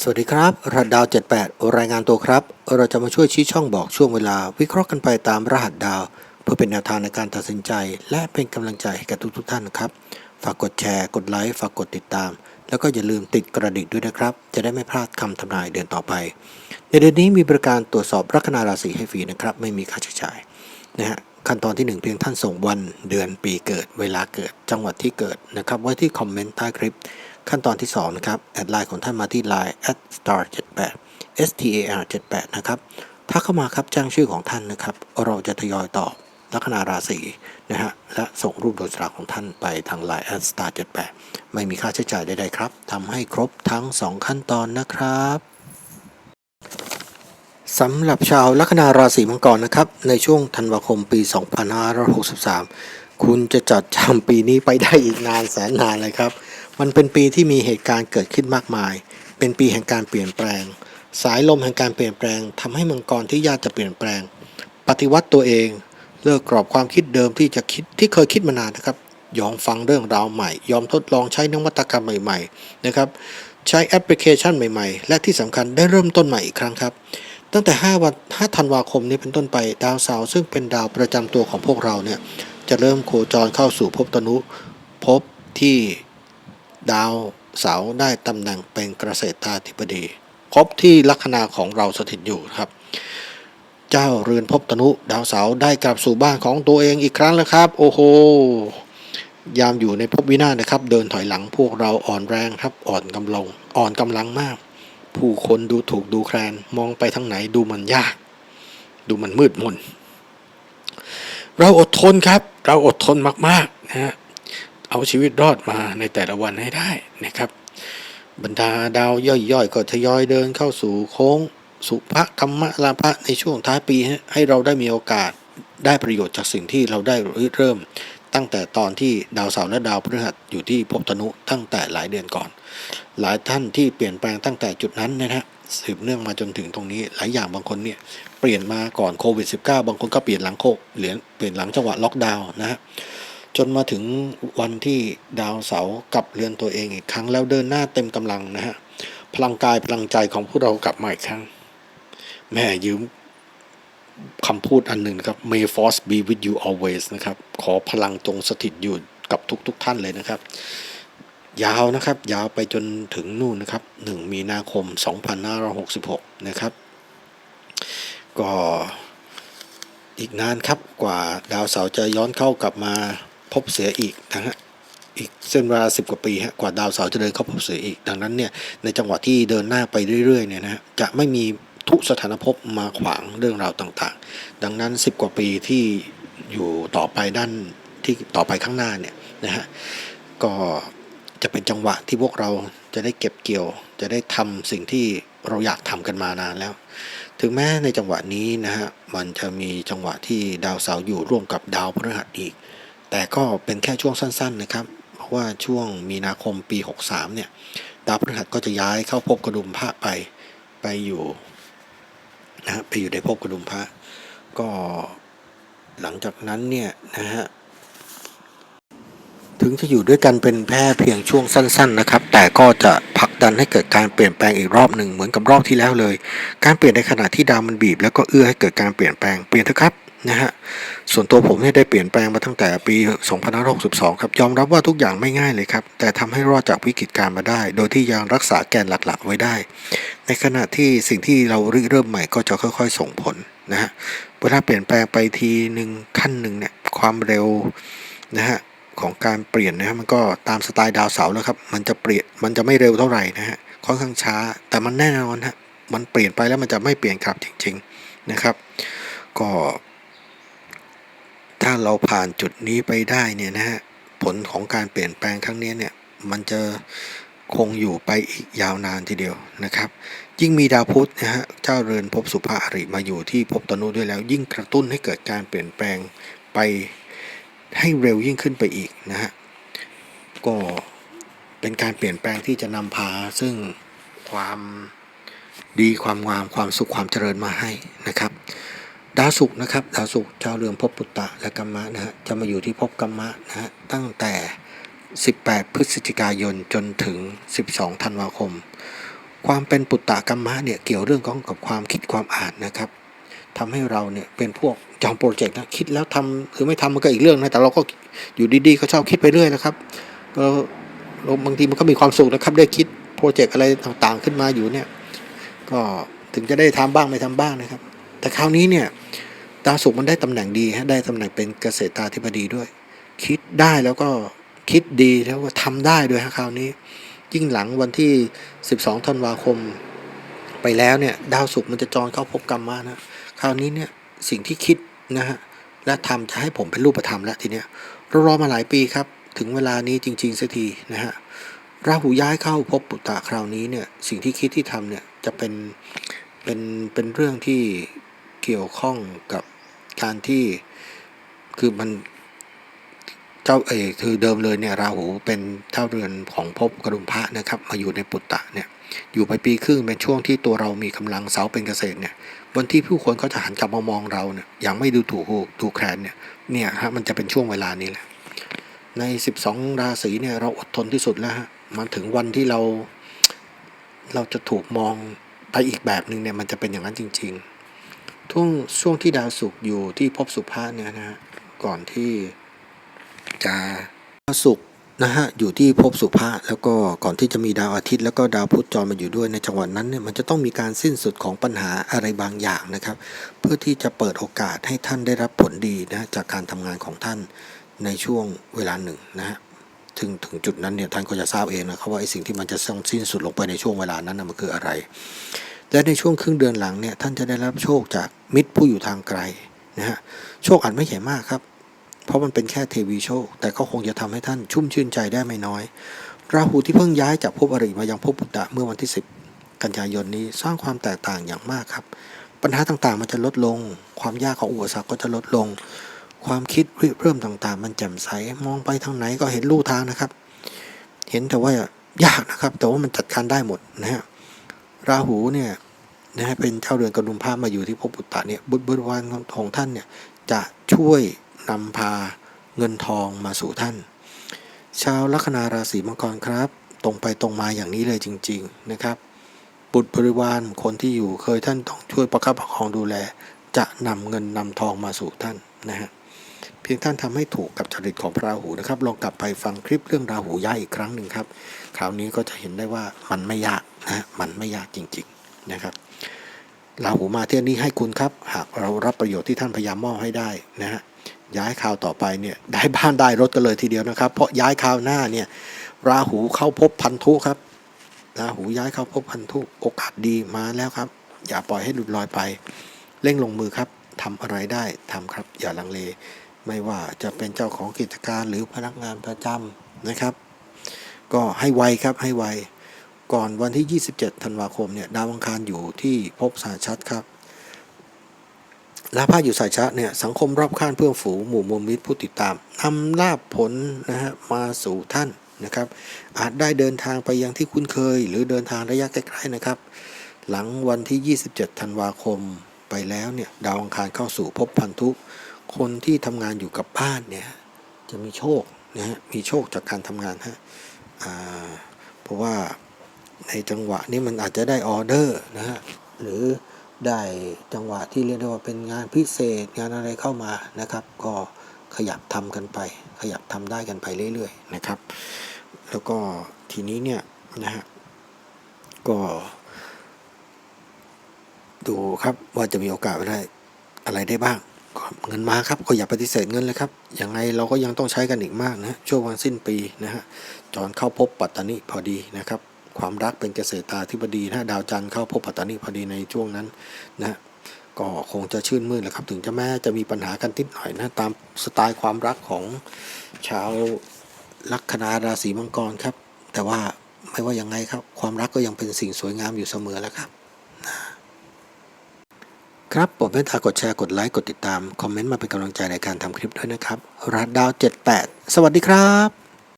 สวัสดีครับรัดดาว 78 รายงานตัวครับ เราจะมาช่วยชี้ช่องบอกช่วงเวลา วิเคราะห์กันไปตามรหัสดาว เพื่อเป็นแนวทางในการตัดสินใจ และเป็นกำลังใจให้กับทุกๆท่านนะครับ ฝากกดแชร์ กดไลค์ ฝากกดติดตาม แล้วก็อย่าลืมติดกระดิ่งด้วยนะครับ จะได้ไม่พลาดคำทำนายเดือนต่อไป ในเดือนนี้มีบริการตรวจสอบลัคนาราศีให้ฟรีนะครับ ไม่มีค่าใช้จ่ายนะฮะขั้นตอนที่ 1 เพียงท่านส่งวันเดือนปีเกิด เวลาเกิดจังหวัดที่เกิดนะครับไว้ที่คอมเมนต์ใต้คลิป ขั้นตอนที่ 2 นะครับ แอดไลน์ของท่านมาที่ Line at star 78 star 78นะครับถ้าเข้ามาครับแจ้งชื่อของท่านนะครับ เราจะทยอยตอบลัคนาราศีนะฮะและส่งรูปโดยสลาของท่านไปทาง Line at star 78ไม่มีค่าใช้จ่ายใดๆครับทำให้ครบทั้ง 2 ขั้นตอนนะครับสำหรับชาวลัคนาราศีมังกรนะครับ ในช่วงธันวาคมปี 2563 คุณจะจดจำปีนี้ไปได้อีกนานแสนนานเลยครับ มันเป็นปีที่มีเหตุการณ์เกิดขึ้นมากมาย เป็นปีแห่งการเปลี่ยนแปลง สายลมแห่งการเปลี่ยนแปลงทำให้มังกรที่ยากจะเปลี่ยนแปลง ปฏิวัติตัวเอง เลิกกรอบความคิดเดิมที่จะคิดที่เคยคิดมานานนะครับ ยอมฟังเรื่องราวใหม่ ยอมทดลองใช้นวัตกรรมใหม่ๆนะครับ ใช้แอปพลิเคชันใหม่ๆ และที่สำคัญได้เริ่มต้นใหม่อีกครั้งครับตั้งแต่ 5 วัน 5 ธันวาคมนี้เป็นต้นไป ดาวเสาร์ซึ่งเป็นดาวประจำตัวของพวกเราเนี่ย จะเริ่มโคจรเข้าสู่ภพตนุภพที่ ดาวเสาได้ตำแหน่งเป็นเกษตราธิบดีภพที่ลัคนาของเราสถิตอยู่ครับ เจ้าเรือนภพตนุดาวเสาได้กลับสู่บ้านของตัวเองอีกครั้งแล้วครับ โอ้โหยามอยู่ในภพวินาศนะครับ เดินถอยหลังพวกเราอ่อนแรงครับ อ่อนกำลังอ่อนกำลังมาก ผู้คนดูถูกดูแคลนมองไปทางไหนดูมันยาก ดูมันมืดมน เราอดทนครับ เราอดทนมากๆนะฮะ เอาชีวิตรอดมาในแต่ละวันให้ได้นะครับ บรรดาดาวย่อยๆ ก็ทยอยเดินเข้าสู่โค้ง สุภกรรมลาภะในช่วงท้ายปีให้เราได้มีโอกาสได้ประโยชน์จากสิ่งที่เราได้เริ่ม ตั้งแต่ตอนที่ดาวเสาร์และดาวพฤหัสอยู่ที่ภพธนุตั้งแต่หลายเดือนก่อน หลายท่านที่เปลี่ยนแปลงตั้งแต่จุดนั้นนะฮะสืบเนื่องมาจนถึงตรงนี้หลายอย่างบางคนเนี่ยเปลี่ยนมาก่อนโควิด -19 บางคนก็เปลี่ยนหลังโคเหรียญเปลี่ยนหลังจังหวะล็อกดาวน์นะฮะ จนมาถึงวันที่ดาวเสาร์กลับเรือนตัวเองอีกครั้งแล้วเดินหน้าเต็มกำลังนะฮะพลังกายพลังใจของพวกเรากลับมาอีกครั้ง แม่ยืมคำพูดอันหนึ่งนะครับ May Force be with you always นะครับ ขอพลังจงสถิตอยู่กับทุกๆทท่านเลยนะครับ ยาวนะครับ ยาวไปจนถึงนู่นนะครับ 1 มีนาคม 2566 นะครับ ก็อีกนานครับกว่าดาวเสาร์จะย้อนเข้ากลับมา พบเสียอีกนะฮะอีกเส้นเวลาสิบกว่าปีฮะกว่าดาวเสาร์จะเดินเข้าพบเสืออีก ดังนั้นเนี่ยในจังหวะที่เดินหน้าไปเรื่อยๆเนี่ยนะฮะจะไม่มีทุกสถานภพมาขวางเรื่องราวต่างๆ ดังนั้น 10 กว่าปีที่อยู่ต่อไปด้านที่ต่อไปข้างหน้าเนี่ยนะฮะก็จะเป็นจังหวะที่พวกเราจะได้เก็บเกี่ยว จะได้ทำสิ่งที่เราอยากทำกันมานานแล้ว ถึงแม้ในจังหวะนี้นะฮะมันจะมีจังหวะที่ดาวเสาร์อยู่ร่วมกับดาวพฤหัสอีก แต่ก็เป็นแค่ช่วงสั้นๆนะครับ เพราะว่าช่วงมีนาคมปี 63 เนี่ย ดาวพฤหัสก็จะย้ายเข้าภพกระดุมพระไป ไปอยู่นะฮะไปอยู่ในภพกระดุมพระ ก็หลังจากนั้นเนี่ยนะฮะ ถึงจะอยู่ด้วยกันเป็นแค่เพียงช่วงสั้น ๆ นะครับ แต่ก็จะผลักดันให้เกิดการเปลี่ยนแปลงอีกรอบหนึ่งเหมือนกับรอบที่แล้วเลย การเปลี่ยนในขณะที่ดาวมันบีบ แล้วก็เอื้อให้เกิดการเปลี่ยนแปลง เปลี่ยนเถอะครับ นะฮะส่วนตัวผมเนี่ยได้เปลี่ยนแปลงมาตั้งแต่ปี 2562 ครับยอมรับว่าทุกอย่างไม่ง่ายเลยครับ แต่ทำให้รอดจากวิกฤตการณ์มาได้ โดยที่ยังรักษาแกนหลักๆ ไว้ได้ ในขณะที่สิ่งที่เราเริ่มใหม่ก็จะค่อย ๆ ส่งผลนะฮะเวลาเปลี่ยนแปลงไปทีหนึ่งขั้นหนึ่งเนี่ยความเร็วนะฮะของการเปลี่ยนนะฮะมันก็ตามสไตล์ดาวเสาแล้วครับมันจะเปลี่ยนมันจะไม่เร็วเท่าไหร่นะฮะค่อนข้างช้า แต่มันแน่นอนฮะมันเปลี่ยนไปแล้วมันจะไม่เปลี่ยนกลับจริง ๆนะครับ ก็ ถ้าเราผ่านจุดนี้ไปได้เนี่ยนะฮะผลของการเปลี่ยนแปลงครั้งนี้เนี่ยมันจะคงอยู่ไปอีกยาวนานทีเดียวนะครับ ยิ่งมีดาวพุธนะฮะเจ้าเรือนภพสุภาอริมาอยู่ที่ภพตนุด้วยแล้ว ยิ่งกระตุ้นให้เกิดการเปลี่ยนแปลงไปให้เร็วยิ่งขึ้นไปอีกนะฮะก็เป็นการเปลี่ยนแปลงที่จะนำพาซึ่งความดีความงามความสุขความเจริญมาให้นะครับ ดาวศุกร์นะครับดาวศุกร์เจ้าเรือนภพปุตตะและกัมมะนะฮะจะมาอยู่ที่ภพกัมมะนะฮะตั้งแต่ 18 พฤศจิกายนจนถึง 12 ธันวาคม ความเป็นปุตตะกรรมะเนี่ยเกี่ยวเรื่องของกับความคิดความอ่านนะครับทำให้เราเนี่ยเป็นพวกจองโปรเจกต์นะคิดแล้วทำหรือไม่ทำมันก็อีกเรื่องนะแต่เราก็อยู่ดีๆก็ชอบคิดไปเรื่อยนะครับก็บางทีมันก็มีความสุขนะครับได้คิดโปรเจกต์อะไรต่างๆขึ้นมาอยู่เนี่ยก็ถึงจะได้ทำบ้างไม่ทำบ้างนะครับ แต่คราวนี้เนี่ยดาวศุกร์มันได้ตำแหน่งดีฮะได้ตำแหน่งเป็นเกษตราธิบดีด้วย คิดได้แล้วก็คิดดีแล้วก็ทำได้ด้วยฮะคราวนี้ ยิ่งหลังวันที่ 12ธันวาคมไปแล้วเนี่ยดาวศุกร์มันจะจรเข้าพบกรรมมานะคราวนี้เนี่ยสิ่งที่คิดนะฮะและทำจะให้ผมเป็นรูปธรรมแล้วทีเนี้ยเรารอมาหลายปีครับ ถึงเวลานี้จริงๆสักทีนะฮะราหูย้ายเข้าพบปุตตะคราวนี้เนี่ยสิ่งที่คิดที่ทำเนี่ยจะเป็นเป็นเป็นเรื่องที่ เกี่ยวข้องกับการที่คือมันเจ้าเอกคือเดิมเลยเนี่ยราหูเป็นเจ้าเรือนของภพกรุมพระนะครับ มาอยู่ในปุตตะเนี่ยอยู่ไปปีครึ่งเป็นช่วงที่ตัวเรามีกำลังเสาเป็นเกษตรเนี่ยวันที่ผู้คนเขาจะหันกลับมามองเราเนี่ยอย่างไม่ดูถูกดูแคลนเนี่ยเนี่ยฮะมันจะเป็นช่วงเวลานี้แหละใน 12 ราศีเนี่ยเราอดทนที่สุดแล้วฮะมันถึงวันที่เราเราจะถูกมองไปอีกแบบหนึ่งเนี่ยมันจะเป็นอย่างนั้นจริง ๆ ช่วงช่วงที่ดาวศุกร์อยู่ที่ภพสุภาเนี่ยนะฮะก่อนที่จะดาวศุกร์นะฮะอยู่ที่ภพสุภาแล้วก็ก่อนที่จะมีดาวอาทิตย์ แล้วก็ดาวพุธจรมาอยู่ด้วยในจังหวะนั้นเนี่ยมันจะต้องมีการสิ้นสุดของปัญหาอะไรบางอย่างนะครับ เพื่อที่จะเปิดโอกาสให้ท่านได้รับผลดีนะจากการทำงานของท่านในช่วงเวลาหนึ่งนะฮะถึงถึงจุดนั้นเนี่ยท่านก็จะทราบเองนะครับว่าไอ้สิ่งที่มันจะต้องสิ้นสุดลงไปในช่วงเวลานั้นนะมันคืออะไร และในช่วงครึ่งเดือนหลังเนี่ยท่านจะได้รับโชคจากมิตรผู้อยู่ทางไกลนะฮะโชคอาจไม่ใหญ่มากครับ เพราะมันเป็นแค่เทวีโชค แต่ก็คงจะทำให้ท่านชุ่มชื่นใจได้ไม่น้อย ราหูที่เพิ่งย้ายจากภพอริมายังภพปุตตะเมื่อวันที่ 10 กันยายนนี้สร้างความแตกต่างอย่างมากครับ ปัญหาต่างๆมันจะลดลง ความยากของอุปสรรคก็จะลดลง ความคิดเริ่มต่างๆ มันแจ่มใสมองไปทางไหนก็เห็นลู่ทางนะครับ เห็นแต่ว่ายากนะครับ แต่ว่ามันจัดการได้หมดนะฮะ ราหูเนี่ยนะฮะเป็นเจ้าเรือนกระดุมผ้ามาอยู่ที่ภพปุตตะเนี่ยบุตรบริวารของท่านเนี่ยจะช่วยนำพาเงินทองมาสู่ท่าน ชาวลัคนาราศีมังกรครับ ตรงไปตรงมาอย่างนี้เลยจริง ๆนะครับ บุตรบริวารคนที่อยู่เคยท่านต้องช่วยประคับประคองดูแล จะนำเงินนำทองมาสู่ท่านนะฮะเพียงท่านทำให้ถูกกับจริตของพระราหูนะครับ ลองกลับไปฟังคลิปเรื่องราหูย้าอีกครั้งหนึ่งครับ คราวนี้ก็จะเห็นได้ว่ามันไม่ยาก นะมันไม่ยากจริงๆนะครับราหูมาเที่ยวนี้ให้คุณครับ หากเรารับประโยชน์ที่ท่านพยายามมอบให้ได้นะฮะย้ายคราวต่อไปเนี่ยได้บ้านได้รถกันเลยทีเดียวนะครับ เพราะย้ายคราวหน้าเนี่ยราหูเข้าพบพันธุครับราหูย้ายเข้าพบพันธุโอกาสดีมาแล้วครับ อย่าปล่อยให้หลุดลอยไป เร่งลงมือครับทำอะไรได้ทำครับ อย่าลังเล ไม่ว่าจะเป็นเจ้าของกิจการหรือพนักงานประจำนะครับ ก็ให้ไวครับให้ไว ก่อนวันที่ 27 ธันวาคมเนี่ยดาวอังคารอยู่ที่ภพสายชัดครับลาภาอยู่สายชะเนี่ยสังคมรอบข้างเพื่อนฝูงหมู่มวลมิตรผู้ติดตามนำลาบผลนะฮะมาสู่ท่านนะครับ อาจได้เดินทางไปยังที่คุ้นเคย หรือเดินทางระยะใกล้ๆนะครับ หลังวันที่ 27 ธันวาคมไปแล้วเนี่ยดาวอังคารเข้าสู่ภพพันธุ คนที่ทำงานอยู่กับบ้านเนี่ยจะมีโชคนะฮะมีโชคจากการทำงานฮะเพราะว่า ในจังหวะนี้มันอาจจะได้ออเดอร์นะฮะหรือได้จังหวะที่เรียกได้ว่าเป็นงานพิเศษงานอะไรเข้ามานะครับ ก็ขยับทำกันไป ขยับทำได้กันไปเรื่อยๆนะครับ แล้วก็ทีนี้เนี่ยนะฮะก็ดูครับว่าจะมีโอกาสได้อะไรได้บ้างเงินมาครับก็อย่าปฏิเสธเงินเลยครับยังไงเราก็ยังต้องใช้กันอีกมากนะช่วงวันสิ้นปีนะฮะจอนเข้าพบปัตตานีพอดีนะครับ ความรักเป็นเกษตราธิบดีนะดาวจันทร์เข้าพบปัตตานีพอดีในช่วงนั้นนะก็คงจะชื่นมื่นแหละครับ ถึงจะแม้จะมีปัญหากันนิดหน่อยนะตามสไตล์ความรักของชาวลัคนาราศีมังกรครับ แต่ว่าไม่ว่ายังไงครับ ความรักก็ยังเป็นสิ่งสวยงามอยู่เสมอแล้วครับครับโปรดเมตตากดแชร์กดไลค์กดติดตาม คอมเมนต์มาเป็นกำลังใจในการทำคลิปด้วยนะครับรัดดาว 78 สวัสดีครับ